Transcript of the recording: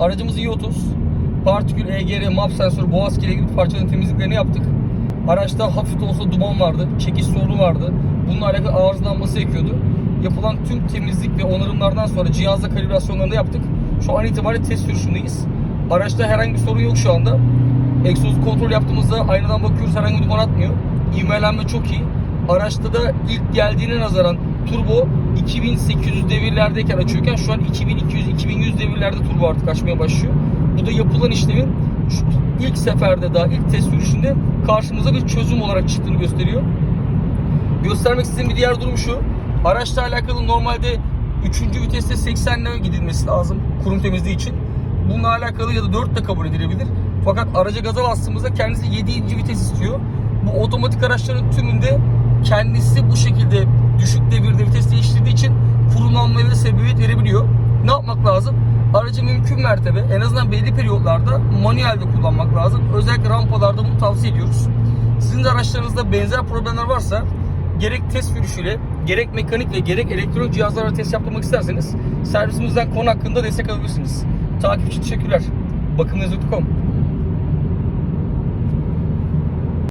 Aracımız i30. Partikül, EGR, MAP sensörü, boğaz kire gibi parçaların temizliklerini yaptık. Araçta hafif de olsa duman vardı, çekiş sorunu vardı. Bununla alakalı arızalanması gerekiyordu. Yapılan tüm temizlik ve onarımlardan sonra cihazla kalibrasyonlarını yaptık. Şu an itibariyle test sürüşündeyiz. Araçta herhangi bir sorun yok şu anda. Egzoz kontrol yaptığımızda aynadan bakıyoruz herhangi bir duman atmıyor. İvmelenme çok iyi. Araçta da ilk geldiğine nazaran turbo 2800 devirlerdeyken açıyorken şu an 2200-2100 devirlerde turbo artık açmaya başlıyor. Bu da yapılan işlemin ilk seferde daha ilk test sürüşünde karşımıza bir çözüm olarak çıktığını gösteriyor. Göstermek istediğim bir diğer durum şu. Araçla alakalı normalde 3. viteste 80 ile gidilmesi lazım kurum temizliği için. Bununla alakalı ya da 4 de kabul edilebilir. Fakat araca gaza bastığımızda kendisi 7. vites istiyor. Bu otomatik araçların tümünde kendisi bu şekilde devirde vites değiştirdiği için kurumlanmaya da sebebiyet verebiliyor. Ne yapmak lazım? Aracı mümkün mertebe en azından belli periyotlarda manuelde kullanmak lazım. Özellikle rampalarda bunu tavsiye ediyoruz. Sizin de araçlarınızda benzer problemler varsa gerek test sürüşüyle, gerek mekanik ve gerek elektronik cihazlarla test yaptırmak isterseniz servisimizden konu hakkında destek alabilirsiniz. Takip için teşekkürler. Bakımınız.com